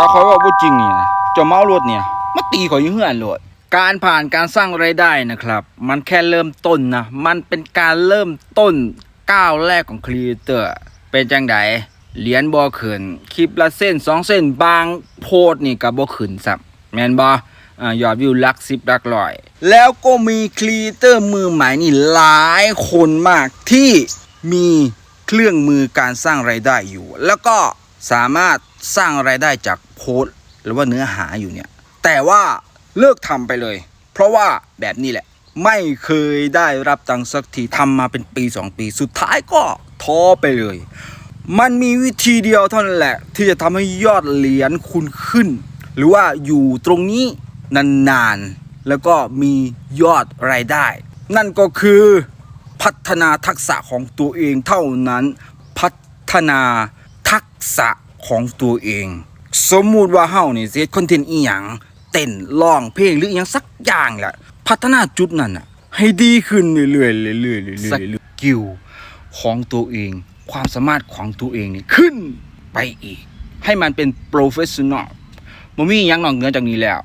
ถ้าคอยว่าบ่จริงเนี่ยนะเจ้าเมารถเนี่ยมาตีข่อยอยู่เฮือนโลดการผ่านการสร้างรายได้นะครับ มันแค่เริ่มต้นนะ มันเป็นการเริ่มต้นก้าวแรกของครีเอเตอร์ เป็นจังไดเหรียญบ่ขึ้นคลิปละเส้นสองเส้นบางโพดนี่ก็บ่ขึ้นซับแมนบอ่ายอดวิวลักสิบลักร้อย แล้วก็มีครีเอเตอร์มือใหม่นี่หลายคนมากที่มีเครื่องมือการสร้างไรายได้อยู่ แล้วก็สามารถ สร้างไรายได้จากโพสต์หรือว่าเนื้อหาอยู่เนี่ย แต่ว่าเลิกทำไปเลย เพราะว่าแบบนี้แหละ ไม่เคยได้รับตังค์สักทีทำมาเป็นปี 2 ปี สุดท้ายก็ท้อไปเลย มันมีวิธีเดียวเท่านั้นแหละ ที่จะทำให้ยอดเหรียญคุณขึ้น หรือว่าอยู่ตรงนี้นานๆ แล้วก็มียอดรายได้ นั่นก็คือพัฒนาทักษะของตัวเองเท่านั้น พัฒนาทักษะ ของตัวเอง สมมุติว่าเฮานี่เซตคอนเทนต์อีหยังเต้นร้องเพลงหรืออหยังสักอย่างแหละพัฒนาจุดนั้นน่ะ ให้ดีขึ้นเรื่อยๆเรื่อยๆเรื่อยๆสกิลของตัวเอง ความสามารถของตัวเองนี่ขึ้นไปอีก ให้มันเป็นโปรเฟชชั่นอลมันมีอหยังนอกเหนือจากนี้แล้ว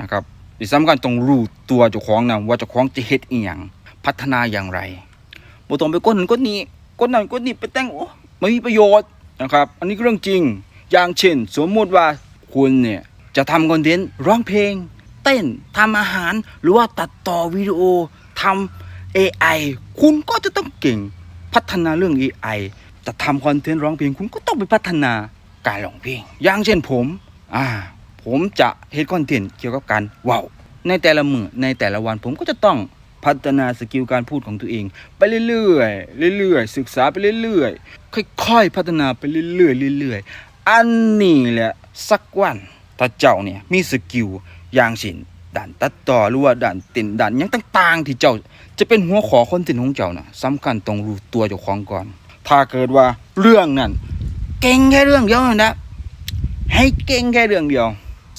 นะครับที่สำคัญต้องรู้ตัวเจ้าของนะว่าเจ้าของจะเฮ็ดอีหยังพัฒนาอย่างไรบ่ต้องไปก้นนั้นก้นนี้ก้นนั้นก้นนี้ไปแต่งโอ้ไม่มีประโยชน์ นะครับ อันนี้ก็เรื่องจริง อย่างเช่น สมมุติว่าคุณเนี่ยจะทำคอนเทนต์ร้องเพลง เต้นทำอาหารหรือว่าตัดต่อวิดีโอทำ AI คุณก็จะต้องเก่งพัฒนาเรื่อง AI จะทำคอนเทนต์ร้องเพลง คุณก็ต้องไปพัฒนาการร้องเพลง อย่างเช่นผมอ่าผมจะเฮ็ดคอนเทนต์เกี่ยวกับการว้าวในแต่ละมือในแต่ละวันผมก็จะต้อง พัฒนาสกิลการพูดของตัวเอง ไปเรื่อยๆเรื่อยๆศึกษาไปเรื่อยๆค่อยๆพัฒนาไปเรื่อยๆเรื่อยๆอันนี้แหละสักวันถ้าเจ้าเนี่ยมีสกิลอย่างเช่นด่านตัดต่อหรือว่าด่านเต้นด่านยังต่างๆ ที่เจ้าจะเป็นหัวขอคอนเทนของเจ้าน่ะสำคัญต้องรู้ตัวเจ้าของก่อน ถ้าเกิดว่าเรื่องนั้น เก่งแค่เรื่องเดียวนั่นนะให้เก่งแค่เรื่องเดียว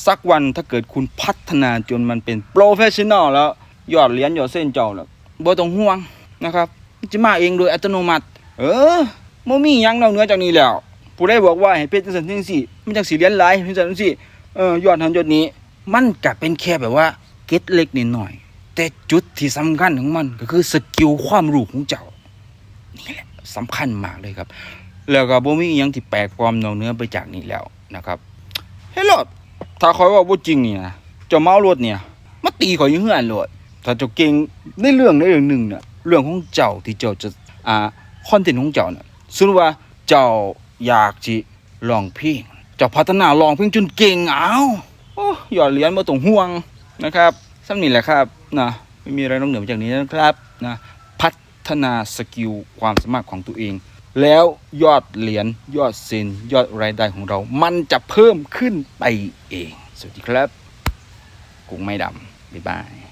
สักวันถ้าเกิดคุณพัฒนาจนมันเป็นโปรเฟชชั่นอลแล้ว ยอดเหรียญยอดเส้นเจ้าแล้วบ่ต้องห่วงนะครับจะมาเองโดยอัตโนมัติ เออบ่มีหยังนอกเหนือจากนี้แล้ว ผู้ใดบอกว่าให้เป็นจังซั่นจังซี่มันจังสิเหรียญหลายเป็นจังซั่นจังซี่เออยอดหันยอดนี้ มันก็เป็นแค่แบบว่าเก็ตเล็กนิดหน่อย แต่จุดที่สำคัญของมันก็คือสกิลความรู้ของเจ้านี่แหละสำคัญมากเลยครับ แล้วก็บ่มีหยังที่แปลกปลอมนอกเหนือไปจากนี้แล้วนะครับเฮ้ยโลดถ้าคอยว่าบ่จริงนี่นะเจ้าเมารถเนี่ยมาตีข่อยอยู่เฮือนโลด ถ้าเจ้าเก่งในเรื่องใดเรื่องหนึ่งเนี่ยเรื่องของเจ้าที่เจ้าจะอ่าคอนเทนต์ของเจ้าน่ะสมมติว่าเจ้าอยากสิร้องเพลงเจ้าพัฒนาร้องเพลงจนเก่งเอาโอ้ยอดเหรียญบ่ต้องห่วงนะครับซ้ำนี่แหละครับนะไม่มีอะไรนอกเหนือจากนี้นะครับนะพัฒนาสกิลความสามารถของตัวเอง แล้วยอดเหรียญยอดเซนยอดรายได้ของเรา มันจะเพิ่มขึ้นไปเอง สวัสดีครับ กุ้งไม่ดำบ๊ายบาย